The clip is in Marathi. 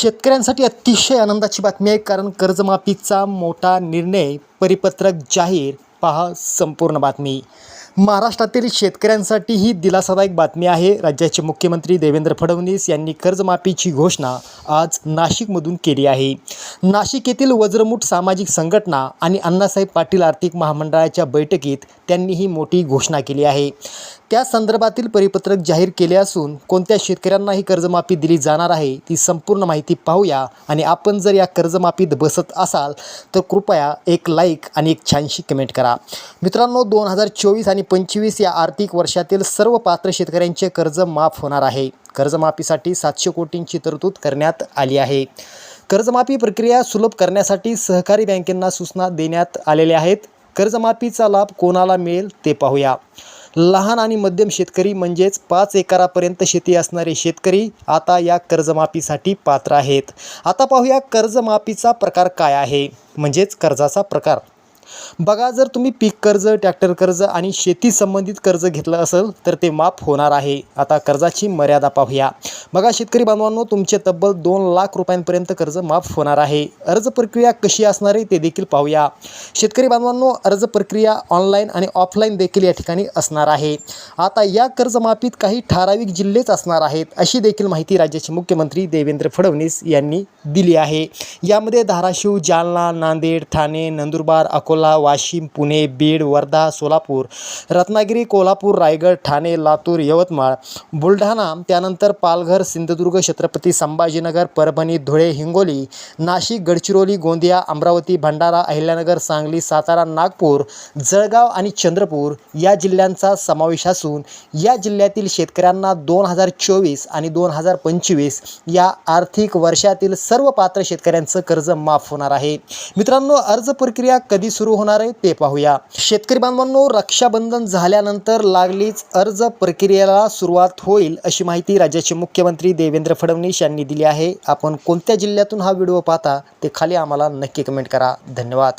शेतकऱ्यांसाठी अतिशय आनंदाची बातमी आहे कारण कर्जमाफीचा मोठा निर्णय परिपत्रक जाहीर. पहा संपूर्ण बातमी. महाराष्ट्रातील शेतकऱ्यांसाठी ही दिलासादायक बातमी आहे. राज्याचे मुख्यमंत्री देवेंद्र फडणवीस यांनी कर्जमाफीची घोषणा आज नाशिकमधून केली आहे. नाशिक येथील वज्रमुठ सामाजिक संघटना आणि अण्णासाहेब पाटील आर्थिक महामंडळाच्या बैठकीत त्यांनी ही मोठी घोषणा केली आहे. त्या संदर्भातील परिपत्रक जाहीर केले असून कोणत्या शेतकऱ्यांना ही कर्जमाफी दिली जाणार आहे ती संपूर्ण माहिती पाहूया. आणि आपण जर या कर्जमाफीत बसत असाल तर कृपया एक लाईक आणि एक छानशी कमेंट करा. मित्रांनो दोन हजार चोवीस आणि पंचवीस या आर्थिक वर्षातील सर्व पात्र शेतकऱ्यांचे कर्ज माफ होणार आहे. कर्जमाफीसाठी सातशे कोटींची तरतूद करण्यात आली आहे. कर्जमाफी प्रक्रिया सुलभ करण्यासाठी सहकारी बँकेंना सूचना देण्यात आलेल्या आहेत. कर्जमाफीचा लाभ कोणाला मिळेल ते पाहूया. लहान आणि मध्यम शेतकरी म्हणजेच पाच एकरापर्यंत शेती असणारे शेतकरी आता या कर्जमाफीसाठी पात्र आहेत. आता पाहूया कर्जमाफीचा प्रकार काय आहे म्हणजेच कर्जाचा प्रकार. बघा जर तुम्ही पीक कर्ज ट्रॅक्टर कर्ज आणि शेती संबंधित कर्ज घेतलं असेल तर ते माफ होणार आहे. आता कर्जाची मर्यादा पाहूया. बघा शेतकरी बांधवांनो तुमचे तब्बल दोन लाख रुपयांपर्यंत कर्ज माफ होणार आहे. अर्ज प्रक्रिया कशी असणार आहे ते देखील पाहूया. शेतकरी बांधवांनो अर्ज प्रक्रिया ऑनलाईन आणि ऑफलाईन देखील या ठिकाणी असणार आहे. आता या कर्जमाफीत काही ठराविक जिल्हेच असणार आहेत अशी देखील माहिती राज्याचे मुख्यमंत्री देवेंद्र फडणवीस यांनी दिली आहे. यामध्ये धाराशिव जालना नांदेड ठाणे नंदुरबार अकोला वाशिम पुणे बीड वर्धा सोलापूर रत्नागिरी कोल्हापूर रायगड ठाणे लातूर यवतमाळ बुलढाणा त्यानंतर पालघर सिंधुदुर्ग छत्रपती संभाजीनगर परभणी धुळे हिंगोली नाशिक गडचिरोली गोंदिया अमरावती भंडारा अहिल्यानगर सांगली सातारा नागपूर जळगाव आणि चंद्रपूर या जिल्ह्यांचा समावेश असून या जिल्ह्यातील शेतकऱ्यांना दोन हजार चोवीस आणि दोन हजार पंचवीस या आर्थिक वर्षातील सर्व पात्र शेतकऱ्यांचं कर्ज माफ होणार आहे. मित्रांनो अर्ज प्रक्रिया कधी सुरू होणार आहे ते पाहूया. शेतकरी बांधवांनो रक्षाबंधन झाल्यानंतर लागलीच अर्ज प्रक्रियेला सुरुवात होईल अशी माहिती राज्याचे मुख्यमंत्री देवेंद्र फडणवीस यांनी दिली आहे. आपण कोणत्या जिल्ह्यातून हा व्हिडिओ पाहता ते खाली आम्हाला नक्की कमेंट करा. धन्यवाद.